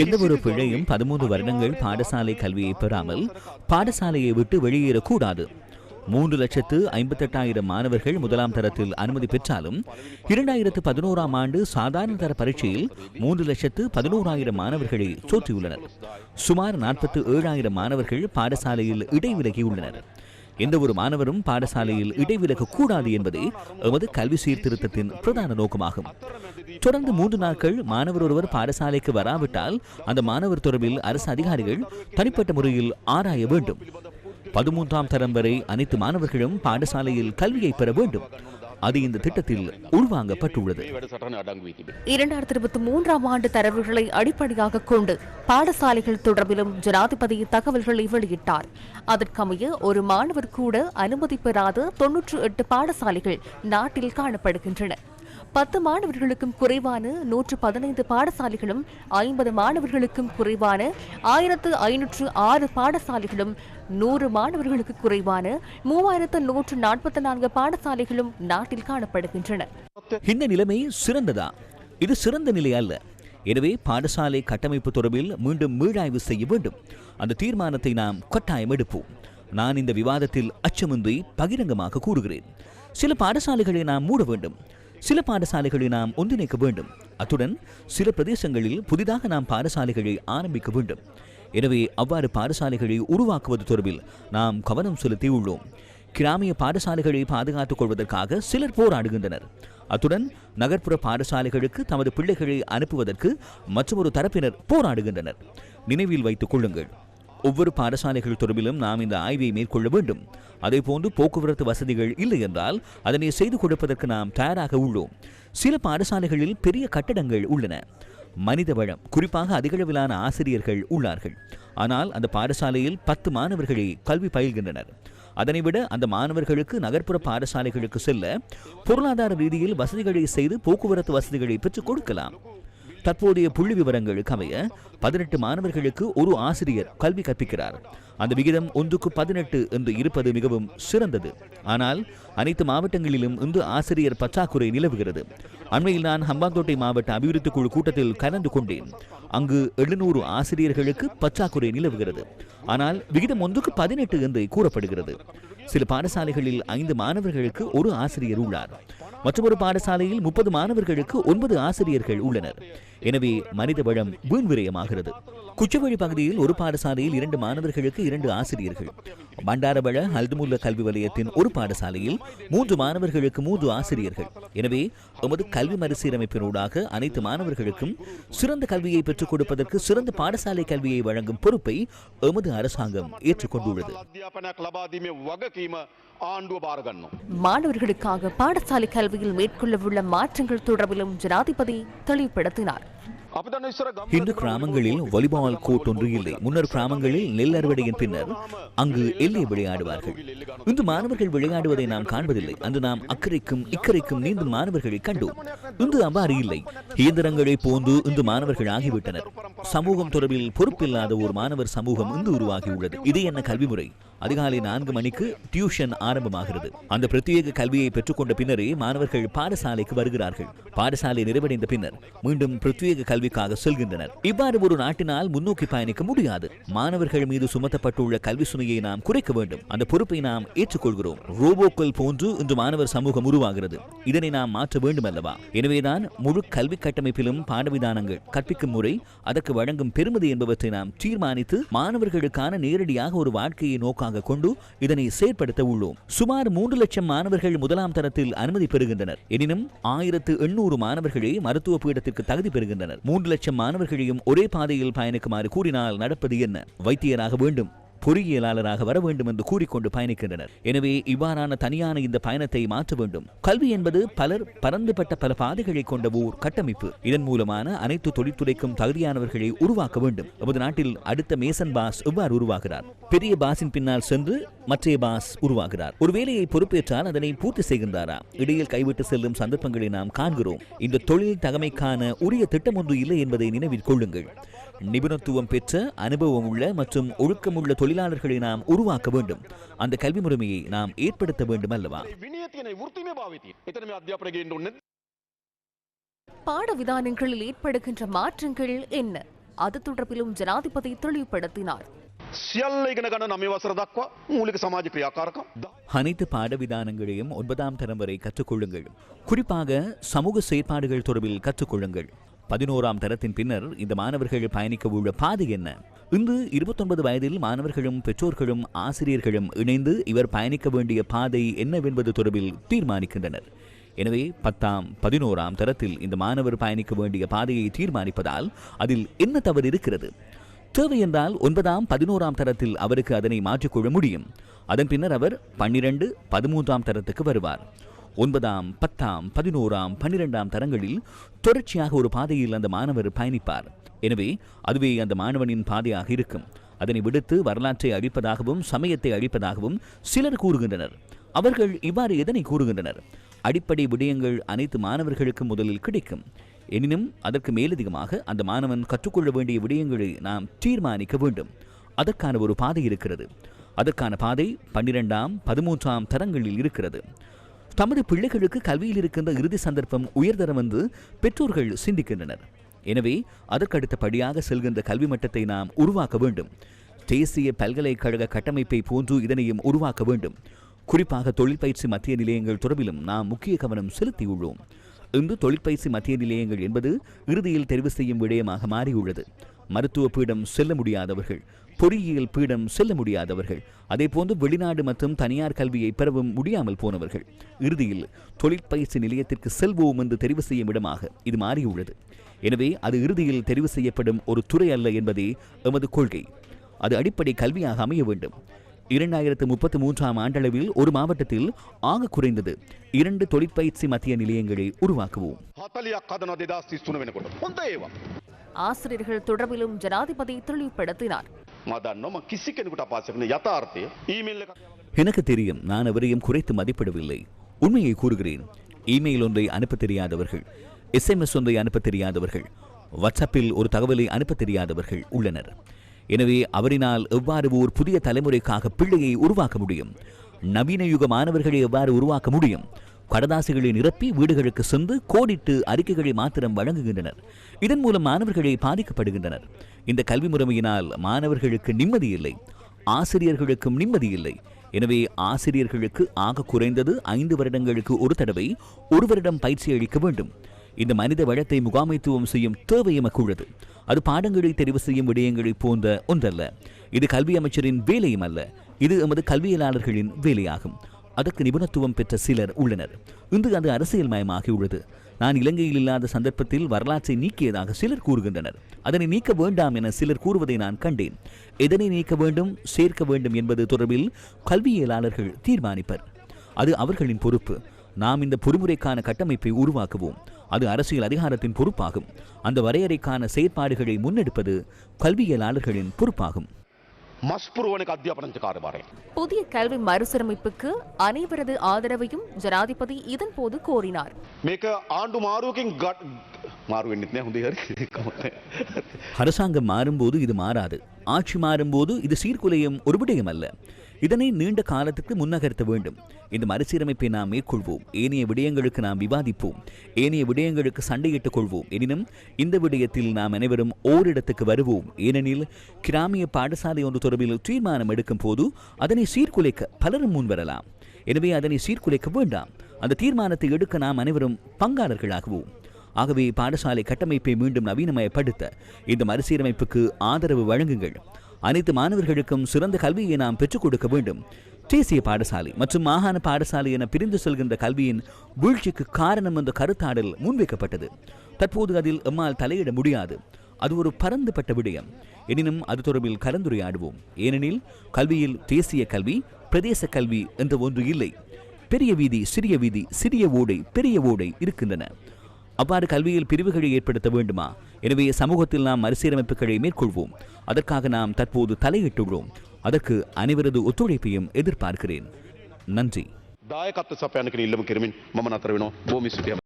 எந்த ஒரு பிள்ளையும் பதிமூன்று வருடங்கள் பாடசாலை கல்வியை பெறாமல் பாடசாலையை விட்டு வெளியேறக்கூடாது. மூன்று லட்சத்து ஐம்பத்தெட்டாயிரம் மாணவர்கள் முதலாம் தரத்தில் அனுமதி பெற்றாலும் இரண்டாயிரத்து பதினோராம் ஆண்டு சாதாரண தர பரீட்சையில் மூன்று லட்சத்து பதினோராயிரம் மாணவர்களை சோற்றியுள்ளனர். சுமார் நாற்பத்து ஏழாயிரம் மாணவர்கள் பாடசாலையில் இடைவிலகியுள்ளனர். எந்த ஒரு மாணவரும் பாடசாலையில் இடைவிலக கூடாது என்பதே எமது கல்வி சீர்திருத்தத்தின் பிரதான நோக்கமாகும். தொடர்ந்து மூன்று நாட்கள் மாணவர் ஒருவர் பாடசாலைக்கு வராவிட்டால் அந்த மாணவர் தொடர்பில் அரசு அதிகாரிகள் தனிப்பட்ட முறையில் ஆராய வேண்டும். பதிமூன்றாம் தரம் வரை அனைத்து மாணவர்களும் பாடசாலையில் கல்வியை பெற வேண்டும். அது இந்த திட்டத்தில் உள்வாங்கப்பட்டுள்ளது. இரண்டாயிரத்தி இருபத்தி மூன்றாம் ஆண்டு தரவுகளை அடிப்படையாக கொண்டு பாடசாலைகள் தொடர்பிலும் ஜனாதிபதி தகவல்களை வெளியிட்டார். அதற்கமைய ஒரு மாணவர் கூட அனுமதி பெறாத தொன்னூற்று எட்டு பாடசாலைகள் நாட்டில் காணப்படுகின்றன. பத்து மாணவர்களுக்கும் குறைவான நூற்று பதினைந்து பாடசாலைகளும் ஐம்பது மாணவர்களுக்கும் குறைவான ஆயிரத்து ஐநூற்று ஆறு பாடசாலைகளும் நூறு மாணவர்களுக்கு குறைவான மூவாயிரத்து நூற்று நாற்பத்தி நான்கு பாடசாலைகளும் நாட்டில் காணப்படுகின்றன. இந்த நிலைமை சிறந்ததா? இது சிறந்த நிலை அல்ல. எனவே பாடசாலை கட்டமைப்பு தொடர்பில் மீண்டும் மீளாய்வு செய்ய வேண்டும். அந்த தீர்மானத்தை நாம் கட்டாயம் எடுப்போம். நான் இந்த விவாதத்தில் அச்சமின்றி பகிரங்கமாக கூறுகிறேன். சில பாடசாலைகளை நாம் மூட வேண்டும். சில பாடசாலைகளை நாம் ஒன்றிணைக்க வேண்டும். அத்துடன் சில பிரதேசங்களில் புதிதாக நாம் பாடசாலைகளை ஆரம்பிக்க வேண்டும். எனவே அவ்வாறு பாடசாலைகளை உருவாக்குவது தொடர்பில் நாம் கவனம் செலுத்தி உள்ளோம். கிராமிய பாடசாலைகளை பாதுகாத்துக் கொள்வதற்காக சிலர் போராடுகின்றனர். அத்துடன் நகர்ப்புற பாடசாலைகளுக்கு தமது பிள்ளைகளை அனுப்புவதற்கு மற்றொரு தரப்பினர் போராடுகின்றனர். நினைவில் வைத்துக் கொள்ளுங்கள். ஒவ்வொரு பாடசாலைகள் தொடர்பிலும் நாம் இந்த ஆய்வை மேற்கொள்ள வேண்டும். அதேபோன்று போக்குவரத்து வசதிகள் இல்லை என்றால் அதனை செய்து கொடுப்பதற்கு நாம் தயாராக உள்ளோம். சில பாடசாலைகளில் பெரிய கட்டடங்கள் உள்ளன. மனித வளம் குறிப்பாக அதிகளவிலான ஆசிரியர்கள் உள்ளார்கள். ஆனால் அந்த பாடசாலையில் பத்து மாணவர்களே கல்வி பயில்கின்றனர். அதனைவிட அந்த மாணவர்களுக்கு நகர்ப்புற பாடசாலைகளுக்கு செல்ல பொருளாதார ரீதியில் வசதிகளை செய்து போக்குவரத்து வசதிகளை பெற்றுக் கொடுக்கலாம். தற்போதைய புள்ளி விவரங்களுக்கு அமைய பதினெட்டு மாணவர்களுக்கு ஒரு ஆசிரியர் கல்வி கற்பிக்கிறார். அந்த விகிதம் ஒன்றுக்கு பதினெட்டு என்று இருப்பது மிகவும் சிறந்தது. ஆனால் அனைத்து மாவட்டங்களிலும் இன்று ஆசிரியர் பற்றாக்குறை நிலவுகிறது. அண்மையில் நான் ஹம்பாந்தோட்டை மாவட்ட அபிவிருத்தி குழு கூட்டத்தில் கலந்து கொண்டேன். அங்கு எழுநூறு ஆசிரியர்களுக்கு பற்றாக்குறை நிலவுகிறது. ஆனால் விகிதம் ஒன்றுக்கு பதினெட்டு என்று கூறப்படுகிறது. சில பாடசாலைகளில் ஐந்து மாணவர்களுக்கு ஒரு ஆசிரியர் உள்ளார். மற்றொரு பாடசாலையில் முப்பது மாணவர்களுக்கு ஒன்பது ஆசிரியர்கள் உள்ளனர். எனவே மனித வளம் வீண் விரயமாகிறது குச்சவழி பகுதியில் ஒரு பாடசாலையில் இரண்டு மாணவர்களுக்கு இரண்டு ஆசிரியர்கள். பண்டாரவள ஹல்துமுல்ல கல்வி வலயத்தின் ஒரு பாடசாலையில் மூன்று மாணவர்களுக்கு மூன்று ஆசிரியர்கள். எனவே எமது கல்வி மறுசீரமைப்பினூடாக அனைத்து மாணவர்களுக்கும் சிறந்த கல்வியை பெற்றுக் கொடுப்பதற்கு சிறந்த பாடசாலை கல்வியை வழங்கும் பொறுப்பை எமது அரசாங்கம் ஏற்றுக்கொண்டுள்ளது. மாணவர்களுக்காக பாடசாலை கல்வியில் மேற்கொள்ள உள்ள மாற்றங்கள் தொடர்பிலும் ஜனாதிபதி தெளிவுபடுத்தினார். இன்று கிராமங்களில் வாலிபால் கோர்ட் ஒன்று இல்லை. முன்னர் கிராமங்களில் நெல் அறுவடையின் பின்னர் அங்கு எல்லை விளையாடுவார்கள். இன்று மாணவர்கள் விளையாடுவதை நாம் காண்பதில்லை. அன்று நாம் அக்கறைக்கும் இக்கரைக்கும் நீந்தும் மாணவர்களை கண்டோம். இன்று அவ்வாறு இல்லை. இயந்திரங்களை போந்து இன்று மாணவர்கள் ஆகிவிட்டனர். சமூகம் தொடர்பில் பொறுப்பில்லாத ஒரு மாணவர் சமூகம் இன்று உருவாகியுள்ளது. இது என்ன கல்வி முறை அதிகாலை நான்கு மணிக்கு டியூஷன் ஆரம்பமாகிறது. அந்த பிரத்யேக கல்வியை பெற்றுக்கொண்ட பின்னரே மாணவர்கள் பாடசாலைக்கு வருகிறார்கள். பாடசாலை நிறைவடைந்த பின்னர் மீண்டும் பிரத்யேக கல்விக்காக செல்கின்றனர். இவ்வாறு ஒரு நாட்டினால் முன்னோக்கி பயணிக்க முடியாது. மாணவர்கள் மீது சுமத்தப்பட்டுள்ள கல்வி சுமையை நாம் குறைக்க வேண்டும். அந்த பொறுப்பை நாம் ஏற்றுக்கொள்கிறோம். ரோபோக்கள் போன்று இன்று மாணவர் சமூகம் உருவாகிறது. இதனை நாம் மாற்ற வேண்டும் அல்லவா எனவேதான் முழு கல்வி கட்டமைப்பிலும் பாடவிதானங்கள் கற்பிக்கும் முறை அதற்கு வழங்கும் பெருமதி என்பவற்றை நாம் தீர்மானித்து மாணவர்களுக்கான நேரடியாக ஒரு வாழ்க்கையை நோக்காக கொண்டு இதனை செயற்படுத்த உள்ளோம். சுமார் மூன்று லட்சம் மாணவர்கள் முதலாம் தரத்தில் அனுமதி பெறுகின்றனர். எனினும் ஆயிரத்து எண்ணூறு மாணவர்களே மருத்துவ பீடத்திற்கு தகுதி பெறுகின்றனர். மூன்று லட்சம் மாணவர்களையும் ஒரே பாதையில் பயணிக்குமாறு கூறினால் நடப்பது என்ன? வைத்தியராக வேண்டும். பொறியியலாளராக வர வேண்டும் என்று கூறிக்கொண்டு பயணிக்கின்றனர். எனவே இவ்வாறான தனியான இந்த பயணத்தை மாற்ற வேண்டும். கல்வி என்பது பலர் பரந்துபட்ட பல பாதைகளை கொண்ட ஓர் கட்டமைப்பு. இதன் மூலமான அனைத்து தொழில்துறைக்கும் தகுதியானவர்களை உருவாக்க வேண்டும். நமது நாட்டில் அடுத்த மேசன் பாஸ் எவ்வாறு உருவாகிறார்? பெரிய பாஸின் பின்னால் சென்று மற்றைய பாஸ் உருவாகிறார். ஒரு வேலையை பொறுப்பேற்றால் அதனை பூர்த்தி செய்கின்றாரா? இடையில் கைவிட்டு செல்லும் சந்தர்ப்பங்களை நாம் காண்கிறோம். இந்த தொழில் தகமைக்கான உரிய திட்டம் ஒன்று இல்லை என்பதை நினைவில் கொள்ளுங்கள். நிபுணத்துவம் பெற்ற அனுபவம் உள்ள மற்றும் ஒழுக்கமுள்ள தொழிலாளர்களை நாம் உருவாக்க வேண்டும். அந்த கல்வி முறைமையை நாம் ஏற்படுத்த வேண்டும் அல்லவா பாட விதானங்களில் ஏற்படுகின்ற மாற்றங்கள் என்ன? அது தொடர்பிலும் ஜனாதிபதி தெளிவுபடுத்தினார். அனைத்து பாட விதானங்களையும் ஒன்பதாம் தரம் வரை கற்றுக்கொள்ளுங்கள். குறிப்பாக சமூக செயற்பாடுகள் தொடர்பில் கற்றுக்கொள்ளுங்கள். பதினோராம் தரத்தின் பின்னர் இந்த மாணவர்கள் பயணிக்க உள்ள பாதை என்ன? இன்று இருபத்தொன்பது வயதில் மாணவர்களும் பெற்றோர்களும் ஆசிரியர்களும் இணைந்து இவர் பயணிக்க வேண்டிய பாதை என்னவென்பது தொடர்பில் தீர்மானிக்கின்றனர். எனவே பத்தாம் பதினோராம் தரத்தில் இந்த மாணவர் பயணிக்க வேண்டிய பாதையை தீர்மானிப்பதால் அதில் என்ன தவறு இருக்கிறது? தேவை என்றால் ஒன்பதாம் பதினோராம் தரத்தில் அவருக்கு அதனை மாற்றிக்கொள்ள முடியும். அதன் பின்னர் அவர் பன்னிரண்டு பதிமூன்றாம் தரத்துக்கு வருவார். ஒன்பதாம் பத்தாம் பதினோராம் பன்னிரெண்டாம் தரங்களில் தொடர்ச்சியாக ஒரு பாதையில் அந்த மாணவர் பயணிப்பார். எனவே அதுவே அந்த மாணவனின் பாதையாக இருக்கும். அதனை விடுத்து வரலாற்றை அழிப்பதாகவும் சமயத்தை அழிப்பதாகவும் சிலர் கூறுகின்றனர். அவர்கள் இவ்வாறு எதனை கூறுகின்றனர்? அடிப்படை விடயங்கள் அனைத்து மாணவர்களுக்கும் முதலில் கிடைக்கும். எனினும் அதற்கு மேலதிகமாக அந்த மாணவன் கற்றுக்கொள்ள வேண்டிய விடயங்களை நாம் தீர்மானிக்க வேண்டும். அதற்கான ஒரு பாதை இருக்கிறது. அதற்கான பாதை பன்னிரெண்டாம் பதிமூன்றாம் தரங்களில் இருக்கிறது. தமது பிள்ளைகளுக்கு கல்வியில் இருக்கின்ற இறுதி சந்தர்ப்பம் உயர்தரம் என்று பெற்றோர்கள் சிந்திக்கின்றனர். எனவே அதற்கடுத்தபடியாக செல்கின்ற கல்வி மட்டத்தை நாம் உருவாக்க வேண்டும். தேசிய பல்கலைக்கழக கட்டமைப்பை போன்று இதனையும் உருவாக்க வேண்டும். குறிப்பாக தொழிற்பயிற்சி மத்திய நிலையங்கள் தொடர்பிலும் நாம் முக்கிய கவனம் செலுத்தியுள்ளோம். இன்று தொழிற்பயிற்சி மத்திய நிலையங்கள் என்பது இறுதியில் தெரிவு செய்யும் விடயமாக மாறியுள்ளது. மருத்துவ பீடம் செல்ல முடியாதவர்கள் பொறியியல் பீடம் செல்ல முடியாதவர்கள் அதேபோன்று வெளிநாடு மற்றும் தனியார் கல்வியை பெறவும் முடியாமல் போனவர்கள். இறுதியில் தொழிற்பயிற்சி நிலையத்திற்கு செல்வோம் என்று தெரிவு செய்யும் இடமாக இது மாறியுள்ளது. எனவே அது இறுதியில் தெரிவு செய்யப்படும் ஒரு துறை அல்ல என்பதே எமது கொள்கை. அது அடிப்படை கல்வியாக அமைய வேண்டும். இரண்டாயிரத்து முப்பத்தி மூன்றாம் ஆண்டளவில் ஒரு மாவட்டத்தில் ஆக குறைந்தது இரண்டு தொழிற்பயிற்சி மத்திய நிலையங்களை உருவாக்குவோம். ஆசிரியர்கள் தொடர்பிலும் ஜனாதிபதி தெளிவுபடுத்தினார். எனக்கு தெரியும் நான் அவரையும் குறைத்து மதிப்பிடவில்லை. உண்மையை கூறுகிறேன். இமெயில் ஒன்றை அனுப்ப தெரியாதவர்கள் எஸ்எம்எஸ் ஒன்றை அனுப்ப தெரியாதவர்கள் வாட்ஸ்அப்பில் ஒரு தகவலை அனுப்ப தெரியாதவர்கள் உள்ளனர். எனவே அவரினால் எவ்வாறு ஓர் புதிய தலைமுறைக்காக பிள்ளையை உருவாக்க முடியும்? நவீன யுக மாணவர்களை எவ்வாறு உருவாக்க முடியும்? கடதாசிகளை நிரப்பி வீடுகளுக்கு சென்று கோடிட்டு அறிக்கைகளை மாத்திரம் வழங்குகின்றனர். இதன் மூலம் மாணவர்களை பாதிக்கப்படுகின்றனர். இந்த கல்வி முறைமையினால் மாணவர்களுக்கு நிம்மதி இல்லை. ஆசிரியர்களுக்கும் நிம்மதி இல்லை. எனவே ஆசிரியர்களுக்கு ஆக குறைந்தது ஐந்து வருடங்களுக்கு ஒரு தடவை ஒரு வருடம் பயிற்சி அளிக்க வேண்டும். இந்த மனித வளத்தை முகாமைத்துவம் செய்யும் தேவை எமக்கு உள்ளது அது பாடங்களை தெரிவு செய்யும் விடயங்களை போன்ற ஒன்றல்ல. இது கல்வி அமைச்சரின் வேலையும் அல்ல. இது எமது கல்வியலாளர்களின் வேலையாகும். அதற்கு நிபுணத்துவம் பெற்ற சிலர் உள்ளனர். இன்று அது அரசியல் மயமாகியுள்ளது நான் இலங்கையில் இல்லாத சந்தர்ப்பத்தில் வரலாற்றை நீக்கியதாக சிலர் கூறுகின்றனர். அதனை நீக்க வேண்டாம் என சிலர் கூறுவதை நான் கண்டேன். எதனை நீக்க வேண்டும் சேர்க்க வேண்டும் என்பது தொடர்பில் கல்வியலாளர்கள் தீர்மானிப்பர். அது அவர்களின் பொறுப்பு. நாம் இந்த பொறிமுறைக்கான கட்டமைப்பை உருவாக்குவோம். அது அரசியல் அதிகாரத்தின் பொறுப்பாகும். அந்த வரையறைக்கான செயற்பாடுகளை முன்னெடுப்பது கல்வியலாளர்களின் பொறுப்பாகும். புதிய கல்வி மறுசீரமைப்புக்கு அனைவரது ஆதரவையும் ஜனாதிபதி இதன் போது கோரினார். அரசாங்கம் மாறும்போது இது மாறாது. ஆட்சி மாறும்போது இது சீர்குலையும் ஒரு விடயம் அல்ல இதனை நீண்ட காலத்துக்கு முன்னகர்த்த வேண்டும். இந்த மறுசீரமைப்பை நாம் மேற்கொள்வோம். ஏனைய விடயங்களுக்கு நாம் விவாதிப்போம். ஏனைய விடயங்களுக்கு சண்டையிட்டுக் கொள்வோம். எனினும் இந்த விடயத்தில் நாம் அனைவரும் ஓரிடத்துக்கு வருவோம். ஏனெனில் கிராமிய பாடசாலை ஒன்று தொடர்பில் தீர்மானம் எடுக்கும் போது அதனை சீர்குலைக்க பலரும் முன்வரலாம். எனவே அதனை சீர்குலைக்க வேண்டாம். அந்த தீர்மானத்தை எடுக்க நாம் அனைவரும் பங்காளர்களாகுவோம். ஆகவே பாடசாலை கட்டமைப்பை மீண்டும் நவீனமயப்படுத்த இந்த மறுசீரமைப்புக்கு ஆதரவு வழங்குங்கள். அனைத்து மாணவர்களுக்கும் சிறந்த கல்வியை நாம் பெற்றுக் கொடுக்க வேண்டும். தேசிய பாடசாலை மற்றும் மாகாண பாடசாலை என பிரிந்து செல்கின்ற கல்வியின் வீழ்ச்சிக்கு காரணம் என்ற கருத்தாடல் முன்வைக்கப்பட்டது. தற்போது அதில் எம்மால் தலையிட முடியாது. அது ஒரு பரந்துபட்ட விடயம். எனினும் அது தொடர்பில் கலந்துரையாடுவோம். ஏனெனில் கல்வியில் தேசிய கல்வி பிரதேச கல்வி என்ற ஒன்று இல்லை. பெரிய வீதி சிறிய வீதி சிறிய ஓடை பெரிய ஓடை இருக்கின்றன. அவ்வாறு கல்வியில் பிரிவுகளை ஏற்படுத்த வேண்டுமா? எனவே சமூகத்தில் நாம் மறுசீரமைப்புகளை மேற்கொள்வோம் அதற்காக நாம் தற்போது தலையிட்டுள்ளோம் அதற்கு அனைவரது ஒத்துழைப்பையும் எதிர்பார்க்கிறேன் நன்றி දායකත්ව සපයන කෙන ඉල්ලම කරමින් මම නතර වෙනවා බෝමි සිටියම